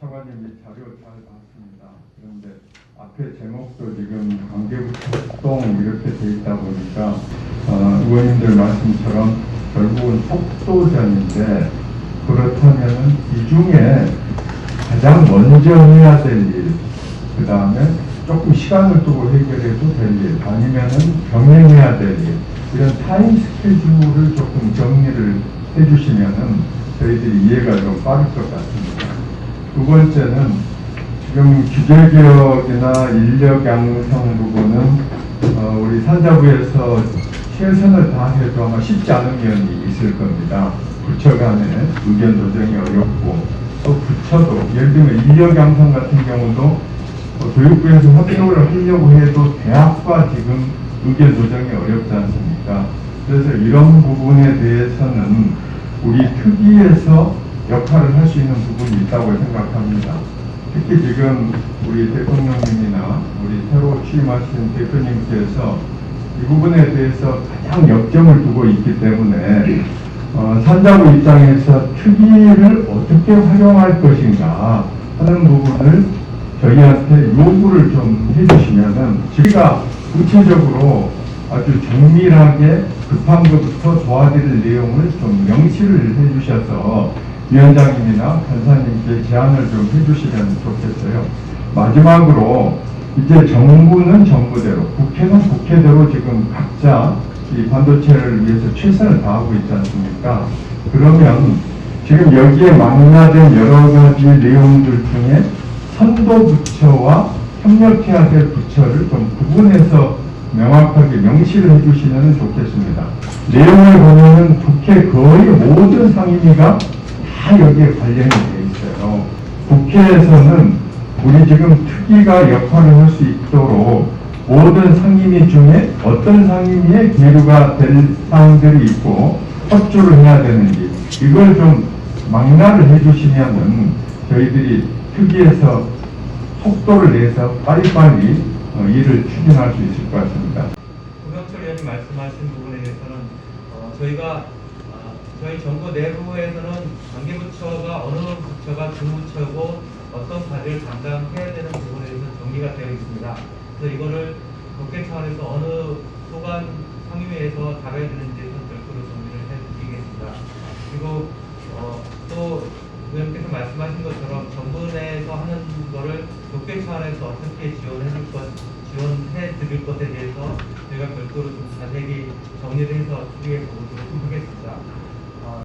차관님이 자료 잘 봤습니다. 그런데 앞에 제목도 지금 관계부활동 이렇게 돼 있다 보니까 어, 의원님들 말씀처럼 결국은 속도전인데 그렇다면은 이 중에 가장 먼저 해야 될 일, 그 다음에 조금 시간을 두고 해결해도 될 일, 아니면은 병행해야 될 일, 이런 타임 스케줄을 조금 정리를 해주시면은 저희들이 이해가 좀 빠를 것 같습니다. 두 번째는 지금 규제개혁이나 인력 양성 부분은 어, 우리 산자부에서 최선을 다해도 아마 쉽지 않은 면이 있을 겁니다. 부처 간에 의견 조정이 어렵고 또 부처도 예를 들면 인력 양성 같은 경우도 어, 교육부에서 협력을 하려고 해도 대학과 지금 의견 조정이 어렵지 않습니까? 그래서 이런 부분에 대해서는 우리 특위에서 역할을 할 수 있는 부분이 있다고 생각합니다. 특히 지금 우리 대통령님이나 우리 새로 취임하신 대표님께서 이 부분에 대해서 가장 역점을 두고 있기 때문에 어, 산자부 입장에서 특위를 어떻게 활용할 것인가 하는 부분을 저희한테 요구를 좀 해주시면은 저희가 구체적으로 아주 정밀하게 급한 것부터 도와드릴 내용을 좀 명시를 해주셔서 위원장님이나 간사님께 제안을 좀 해주시면 좋겠어요. 마지막으로 이제 정부는 정부대로, 국회는 국회대로 지금 각자 이 반도체를 위해서 최선을 다하고 있지 않습니까? 그러면 지금 여기에 망라된 여러 가지 내용들 중에 선도 부처와 협력해야 될 부처를 좀 구분해서 명확하게 명시를 해주시면 좋겠습니다. 내용을 보면은 국회 거의 모든 상임위가 다 여기에 관련이 되어 있어요. 국회에서는 우리 지금 특위가 역할을 할 수 있도록 모든 상임위 중에 어떤 상임위에 계류가 될 사항들이 있고 협조를 해야 되는지 이걸 좀 망라를 해주시면은 저희들이 특위에서 속도를 내서 빨리빨리 어, 일을 추진할 수 있을 것 같습니다. 김영철 의원님 말씀하신 부분에 대해서는 어, 저희가 어, 저희 정부 내부에서는 관계부처가 어느 부처가 주무처고 어떤 과제를 담당해야 되는 부분에 대해서 정리가 되어 있습니다. 그래서 이거를 국회 차원에서 어느 소관 상임위에서 다뤄야 되는지에서 별도로 정리를 해드리겠습니다. 그리고 어, 또 의원님께서 말씀하신 것처럼 정부 내에서 하는 거를 국회 차원에서 어떻게 지원해 줄 것, 지원해 드릴 것에 대해서 저희가 별도로 좀 자세히 정리를 해서 추리해 보도록 하겠습니다.